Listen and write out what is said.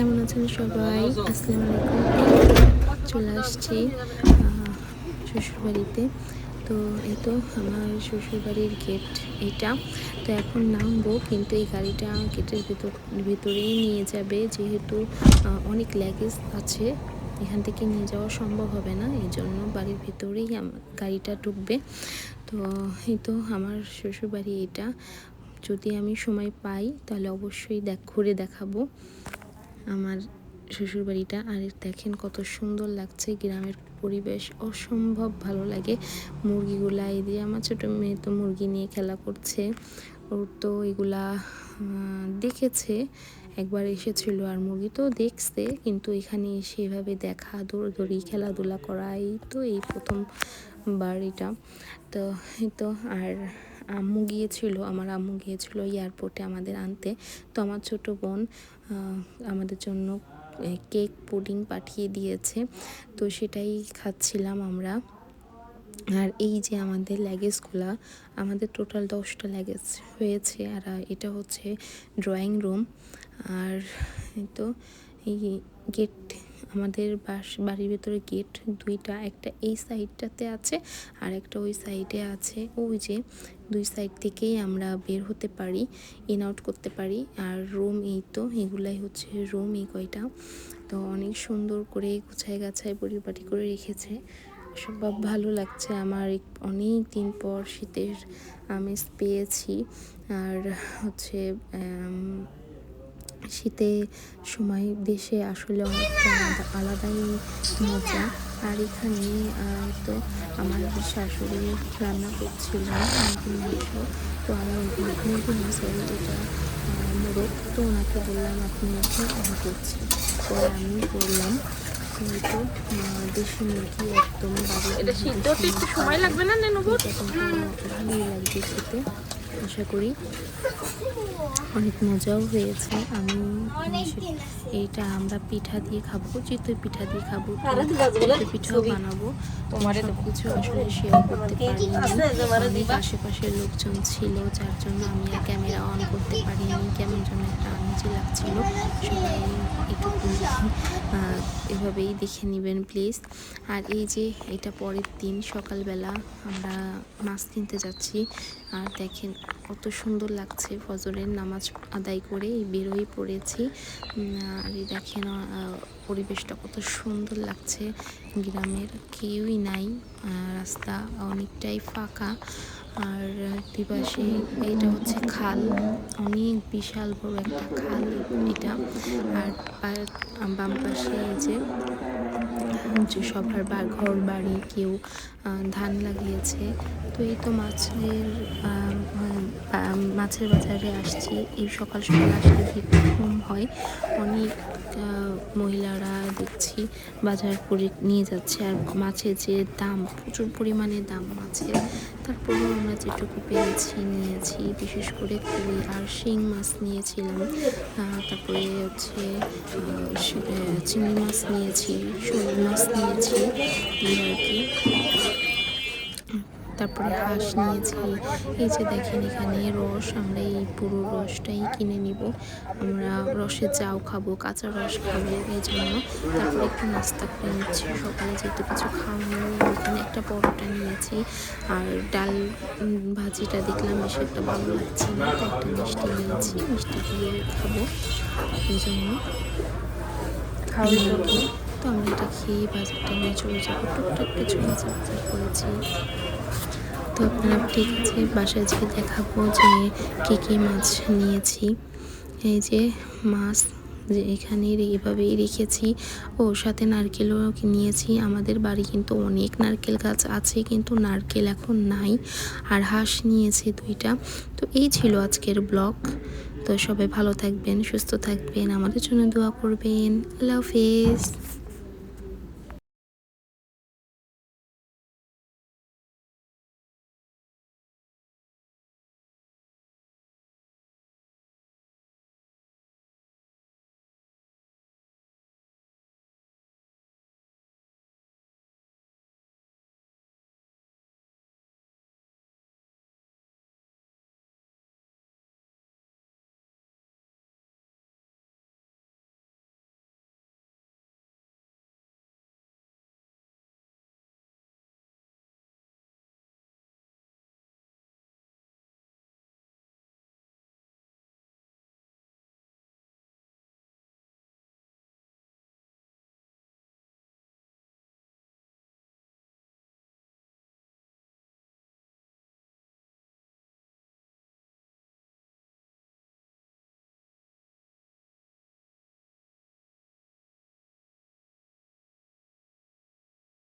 কেমন আছেন সবাই? আসসালামু আলাইকুম। চলে আসছি শ্বশুরবাড়িতে। তো এই তো আমার শ্বশুরবাড়ির গেট এটা। তো এখন নামবো, কিন্তু এই গাড়িটা গেটের ভিতর, ভিতরেই নিয়ে যাবে। যেহেতু অনেক ল্যাগেজ আছে, এখান থেকে নিয়ে যাওয়া সম্ভব হবে না। এই জন্য বাড়ির ভিতরেই আমার গাড়িটা ঢুকবে। তো এই তো আমার শ্বশুরবাড়ি এটা। যদি আমি সময় পাই, তাহলে অবশ্যই দেখ, ঘুরে দেখাবো। আমার শ্বশুরবাড়িটা। আর দেখেন কত সুন্দর লাগছে, গ্রামের পরিবেশ অসম্ভব ভালো লাগে। মুরগিগুলা এই দিয়ে আমার ছোটো মেয়ে তো মুরগি নিয়ে খেলা করছে। ওর তো এগুলা দেখেছে, একবার এসেছিল আর মুরগি তো দেখছে, কিন্তু এখানে এসে এভাবে দেখা, দৌড়দৌড়ি, খেলাধুলা করা, এই তো এই প্রথমবার এটা তো, এই তো, আর আম্মু গিয়েছিল, আমার আম্মু গিয়েছিল এয়ারপোর্টে আমাদের আনতে। তো আমার ছোট বোন আমাদের জন্য কেক পুডিং পাঠিয়ে দিয়েছে। তো সেটাই খাচ্ছিলাম আমরা। আর এই যে আমাদের ল্যাগেজগুলা আমাদের টোটাল দশটা ল্যাগেজ হয়েছে। আর এটা হচ্ছে ড্রয়িং রুম আর তো, এই গেট আমাদের বাস বাড়ির ভেতরে গেট দুইটা, একটা এই সাইডটাতে আছে আর একটা ওই সাইডে আছে ওই যে দুই সাইড থেকেই আমরা বের হতে পারি ইন আউট করতে পারি। আর রুম এই তো, এগুলাই হচ্ছে রুম এই কয়টা। তো অনেক সুন্দর করে গুছায় গাছায় পরিপাটি করে রেখেছে। সব ভালো লাগছে আমার অনেক দিন পর শীতের আমেজ পেয়েছি। আর হচ্ছে শীতে সময় দেশে আসলে অনেকটা আলাদা আলাদাই মজা। আর এখানে তো আমার শাশুড়ি রান্না করছিল মাংস। তো এটা আহ, মোরগ। তো ওনাকে বললাম আপনি এখন আমি করছি পরে আমি করলাম কিন্তু দেশি মুরগি একদম এটা সিদ্ধ একটু সময় লাগবে না ভালোই লাগবে খেতে আশা করি। অনেক মজাও হয়েছে। আমি এইটা আমরা পিঠা দিয়ে খাব চিতই পিঠা দিয়ে খাব পিঠাও বানাবো। তোমারে সব কিছু আসলে শেয়ার করতে পারিনি? আশেপাশের লোকজন ছিল যার জন্য আমি আর ক্যামেরা অন করতে পারিনি। কেমন যেন একটা আনজি লাগছিল। সবাই একটু এভাবেই দেখে নেবেন প্লিজ আর এই যে এটা পরের দিন সকালবেলা আমরা মাছ কিনতে যাচ্ছি। আর দেখেন কত সুন্দর লাগছে ফজরের নামাজ আদায় করে বেরোই পড়েছি। আর এই দেখেন পরিবেশটা কত সুন্দর লাগছে। গ্রামের কেউই নাই রাস্তা অনেকটাই ফাঁকা। আর পাশে এটা হচ্ছে খাল, অনেক বিশাল বড় একটা খাল এটা। আর বাম পাশে এই যে যে সবার বা ঘর বাড়ি কেউ ধান লাগিয়েছে। তো এই তো মাছের মাছের বাজারে আসছি। এই সকাল সকাল আসলে ভিড় কম হয়। অনেক মহিলারা দেখছি বাজার করে নিয়ে যাচ্ছে। আর মাছের যে দাম, প্রচুর পরিমাণে দাম মাছের। তারপরেও আমরা যেটুকু পেয়েছি, নিয়েছি। বিশেষ করে কুড়ি আর শিং মাছ নিয়েছিলাম। তারপরে হচ্ছে চিংড়ি মাছ নিয়েছি শোল মাছ নিয়েছি আর কি। তারপরে হাঁস নিয়েছি। এই যে দেখেন এখানে রস আমরা এই পুরো রসটাই কিনে নিব। আমরা রসের চাও খাব কাঁচা রস খাব এই জন্য। তারপরে একটু নাস্তা করে নিচ্ছি। সকালে যেহেতু কিছু খাওয়া হয়নি ওখানে একটা পরোটা নিয়েছি। আর ডাল ভাজিটা দেখলাম বেশি একটা ভালো লাগছে না তো একটা মিষ্টি নিয়েছি। মিষ্টি দিয়ে খাব এই জন্য। তো আমরা এটা খেয়ে বাজারটা নিয়ে চলে যাব। টুকটাক কিছু মাছ বাজার করেছি। তো আপনারা ঠিক আছে, বাসায় যেয়ে দেখাবো যে কী কী মাছ নিয়েছি। এই যে মাছ যে এখানে এভাবেই রেখেছি। ও, সাথে নারকেলও নিয়েছি। আমাদের বাড়ি কিন্তু অনেক নারকেল গাছ আছে, কিন্তু নারকেল এখন নাই। আর হাঁস নিয়েছি দুইটা। তো এই ছিল আজকের ব্লগ। তো সবাই ভালো থাকবেন, সুস্থ থাকবেন। আমাদের জন্য দোয়া করবেন। আল্লাহ হাফেজ।